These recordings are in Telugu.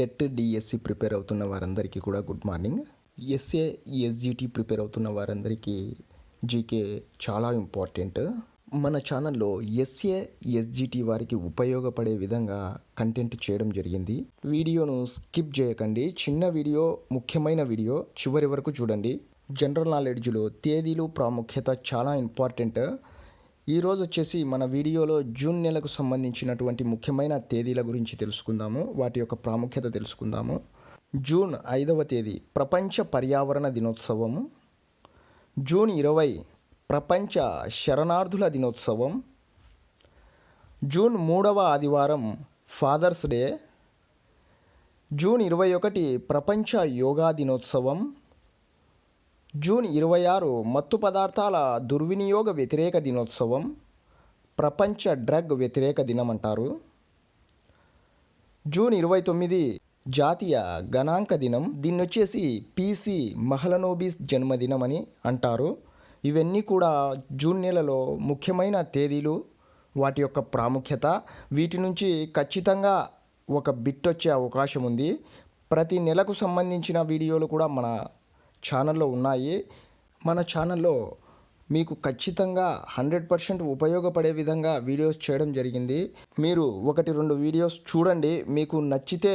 టెట్ డిఎస్సి ప్రిపేర్ అవుతున్న వారందరికీ కూడా good morning. SA SGT prepare అవుతున్న వారందరికీ జీకే చాలా ఇంపార్టెంట్. మన ఛానల్లో ఎస్ఏ ఎస్జిటి వారికి ఉపయోగపడే విధంగా కంటెంట్ చేయడం జరిగింది. వీడియోను స్కిప్ చేయకండి. చిన్న వీడియో ముఖ్యమైన వీడియో చివరి వరకు చూడండి. జనరల్ నాలెడ్జ్లో తేదీలు ప్రాముఖ్యత చాలా ఇంపార్టెంట్. ఈరోజు వచ్చేసి మన వీడియోలో జూన్ నెలకు సంబంధించినటువంటి ముఖ్యమైన తేదీల గురించి తెలుసుకుందాము. వాటి యొక్క ప్రాముఖ్యత తెలుసుకుందాము. జూన్ ఐదవ తేదీ ప్రపంచ పర్యావరణ దినోత్సవము జూన్ ఇరవై ప్రపంచ శరణార్థుల దినోత్సవం. జూన్ మూడవ ఆదివారం ఫాదర్స్ డే. జూన్ ఇరవై ఒకటి ప్రపంచ యోగా దినోత్సవం. జూన్ ఇరవై ఆరు మత్తు పదార్థాల దుర్వినియోగ వ్యతిరేక దినోత్సవం ప్రపంచ డ్రగ్ వ్యతిరేక దినం అంటారు జూన్ ఇరవై తొమ్మిది జాతీయ గణాంక దినం దీన్ని వచ్చేసి పీసీ మహలనోబిస్ జన్మదినం అని అంటారు. ఇవన్నీ కూడా జూన్ నెలలో ముఖ్యమైన తేదీలు వాటి యొక్క ప్రాముఖ్యత వీటి నుంచి ఖచ్చితంగా ఒక బిట్ వచ్చే అవకాశం ఉంది ప్రతి నెలకు సంబంధించిన వీడియోలు కూడా మన ఛానల్లో ఉన్నాయి. మన ఛానల్లో మీకు ఖచ్చితంగా హండ్రెడ్ పర్సెంట్ ఉపయోగపడే విధంగా వీడియోస్ చేయడం జరిగింది. మీరు ఒకటి రెండు వీడియోస్ చూడండి. మీకు నచ్చితే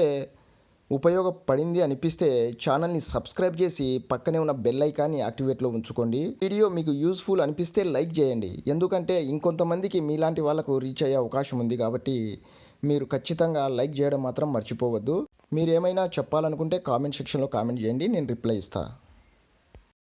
ఉపయోగపడింది అనిపిస్తే ఛానల్ని సబ్స్క్రైబ్ చేసి పక్కనే ఉన్న బెల్ ఐకాన్ని యాక్టివేట్లో ఉంచుకోండి. వీడియో మీకు యూస్ఫుల్ అనిపిస్తే లైక్ చేయండి. ఎందుకంటే ఇంకొంతమందికి మీలాంటి వాళ్ళకు రీచ్ అయ్యే అవకాశం ఉంది కాబట్టి మీరు ఖచ్చితంగా లైక్ చేయడం మాత్రం మర్చిపోవద్దు. మీరు ఏమైనా చెప్పాలనుకుంటే కామెంట్ సెక్షన్లో కామెంట్ చేయండి. నేను రిప్లై ఇస్తాను